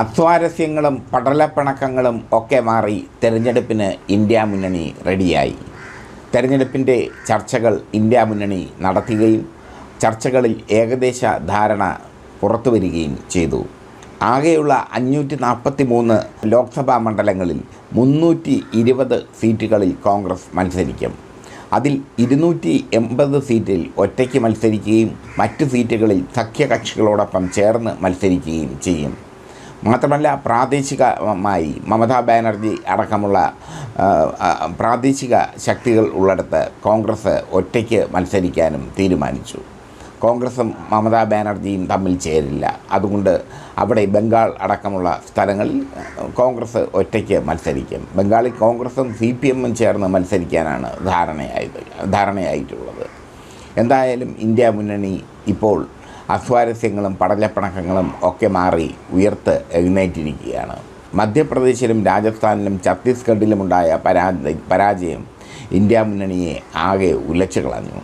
അസ്വാരസ്യങ്ങളും പടലപ്പിണക്കങ്ങളും ഒക്കെ മാറി തെരഞ്ഞെടുപ്പിന് ഇന്ത്യ മുന്നണി റെഡിയായി. തെരഞ്ഞെടുപ്പിന്റെ ചർച്ചകൾ ഇന്ത്യ മുന്നണി നടത്തുകയും ചർച്ചകളിൽ ഏകദേശ ധാരണ പുറത്തു വരികയും ചെയ്തു. ആകെയുള്ള അഞ്ഞൂറ്റി നാൽപ്പത്തി മൂന്ന് ലോക്സഭാ മണ്ഡലങ്ങളിൽ മുന്നൂറ്റി ഇരുപത് സീറ്റുകളിൽ കോൺഗ്രസ് മത്സരിക്കും. അതിൽ ഇരുന്നൂറ്റി എൺപത് സീറ്റിൽ ഒറ്റയ്ക്ക് മത്സരിക്കുകയും മറ്റ് സീറ്റുകളിൽ സഖ്യകക്ഷികളോടൊപ്പം ചേർന്ന് മത്സരിക്കുകയും ചെയ്യും. മാത്രമല്ല പ്രാദേശികമായി മമതാ ബാനർജി അടക്കമുള്ള പ്രാദേശിക ശക്തികൾ ഉള്ളിടത്ത് കോൺഗ്രസ് ഒറ്റയ്ക്ക് മത്സരിക്കാനും തീരുമാനിച്ചു. കോൺഗ്രസും മമതാ ബാനർജിയും തമ്മിൽ ചേരില്ല. അതുകൊണ്ട് അവിടെ ബംഗാൾ അടക്കമുള്ള സ്ഥലങ്ങളിൽ കോൺഗ്രസ് ഒറ്റയ്ക്ക് മത്സരിക്കും. ബംഗാളിൽ കോൺഗ്രസും സി പി എമ്മും ചേർന്ന് മത്സരിക്കാനാണ് ധാരണയായത് ധാരണയായിട്ടുള്ളത്. എന്തായാലും ഇന്ത്യ മുന്നണി ഇപ്പോൾ അസ്വാരസ്യങ്ങളും പടലപ്പിണക്കങ്ങളും ഒക്കെ മാറി ഉയർത്ത് എഴുന്നേറ്റിരിക്കുകയാണ്. മധ്യപ്രദേശിലും രാജസ്ഥാനിലും ഛത്തീസ്ഗഡിലുമുണ്ടായ പരാ പരാജയം ഇന്ത്യ മുന്നണിയെ ആകെ ഉലച്ചു കളഞ്ഞു.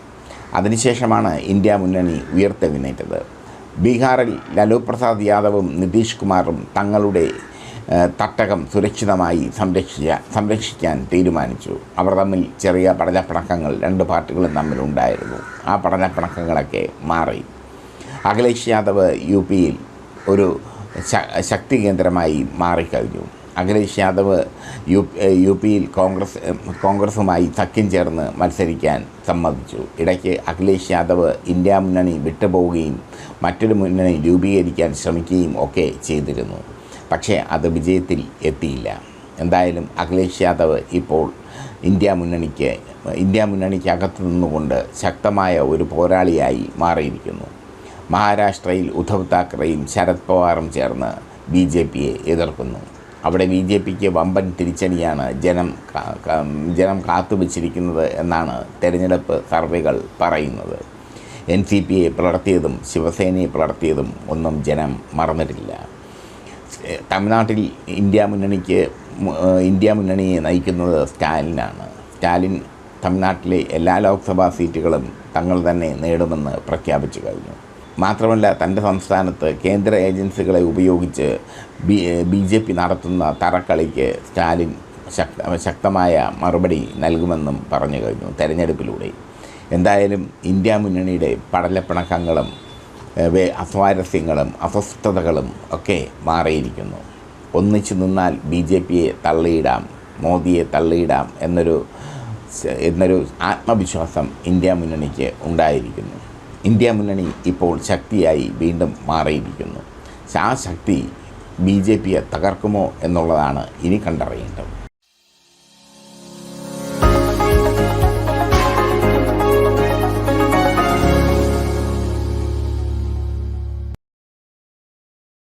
അതിനുശേഷമാണ് ഇന്ത്യ മുന്നണി ഉയർത്തെഴുന്നേറ്റത് ബീഹാറിൽ ലാലു പ്രസാദ് യാദവും നിതീഷ് കുമാറും തങ്ങളുടെ തട്ടകം സുരക്ഷിതമായി സംരക്ഷിച്ച സംരക്ഷിക്കാൻ തീരുമാനിച്ചു. അവർ തമ്മിൽ ചെറിയ പഠനപ്പണക്കങ്ങൾ രണ്ട് പാർട്ടികളും തമ്മിലുണ്ടായിരുന്നു. ആ പഠനപ്പണക്കങ്ങളൊക്കെ മാറി. അഖിലേഷ് യാദവ് യു പിയിൽ ഒരു ശക്തി കേന്ദ്രമായി മാറിക്കഴിഞ്ഞു. അഖിലേഷ് യാദവ് യു യു പിയിൽ കോൺഗ്രസ് കോൺഗ്രസുമായി സഖ്യം ചേർന്ന് മത്സരിക്കാൻ സമ്മതിച്ചു. ഇടയ്ക്ക് അഖിലേഷ് യാദവ് ഇന്ത്യ മുന്നണി വിട്ടുപോവുകയും മറ്റൊരു മുന്നണി രൂപീകരിക്കാൻ ശ്രമിക്കുകയും ഒക്കെ ചെയ്തിരുന്നു. പക്ഷേ അത് വിജയത്തിൽ എത്തിയില്ല. എന്തായാലും അഖിലേഷ് യാദവ് ഇപ്പോൾ ഇന്ത്യ മുന്നണിക്ക് ഇന്ത്യ മുന്നണിക്കകത്ത് നിന്നുകൊണ്ട് ശക്തമായ ഒരു പോരാളിയായി മാറിയിരിക്കുന്നു. മഹാരാഷ്ട്രയിൽ ഉദ്ധവ് താക്കറെയും ശരത് പവാറും ചേർന്ന് ബി ജെ പിയെ എതിർക്കുന്നു. അവിടെ ബി ജെ പിക്ക് വമ്പൻ തിരിച്ചടിയാണ് ജനം ജനം കാത്തുവച്ചിരിക്കുന്നത് എന്നാണ് തെരഞ്ഞെടുപ്പ് സർവേകൾ പറയുന്നത്. എൻ സി പിയെ പിളർത്തിയതും ശിവസേനയെ പിളർത്തിയതും ഒന്നും ജനം മറന്നിട്ടില്ല. തമിഴ്നാട്ടിൽ ഇന്ത്യ മുന്നണിക്ക് ഇന്ത്യ മുന്നണിയെ നയിക്കുന്നത് സ്റ്റാലിനാണ്. സ്റ്റാലിൻ തമിഴ്നാട്ടിലെ എല്ലാ ലോക്സഭാ സീറ്റുകളും തങ്ങൾ തന്നെ നേടുമെന്ന് പ്രഖ്യാപിച്ചു കഴിഞ്ഞു. മാത്രമല്ല തന്റെ സംസ്ഥാനത്ത് കേന്ദ്ര ഏജൻസികളെ ഉപയോഗിച്ച് ബി ബി ജെ പി നടത്തുന്ന തറക്കളിക്ക് സ്റ്റാലിൻ ശക്ത ശക്തമായ മറുപടി നൽകുമെന്നും പറഞ്ഞു കഴിഞ്ഞു തെരഞ്ഞെടുപ്പിലൂടെ. എന്തായാലും ഇന്ത്യ മുന്നണിയുടെ പടലപ്പിണക്കങ്ങളും അസ്വാരസ്യങ്ങളും അസ്വസ്ഥതകളും ഒക്കെ മാറിയിരിക്കുന്നു. ഒന്നിച്ചു നിന്നാൽ ബി ജെ പിയെ തള്ളിയിടാം മോദിയെ തള്ളിയിടാം എന്നൊരു എന്നൊരു ആത്മവിശ്വാസം ഇന്ത്യ മുന്നണിക്ക് ഉണ്ടായിരിക്കുന്നു. ഇന്ത്യ മുന്നണി ഇപ്പോൾ ശക്തിയായി വീണ്ടും മാറിയിരിക്കുന്നു. ആ ശക്തി ബി ജെ പിയെ തകർക്കുമോ എന്നുള്ളതാണ് ഇനി കണ്ടറിയേണ്ടത്.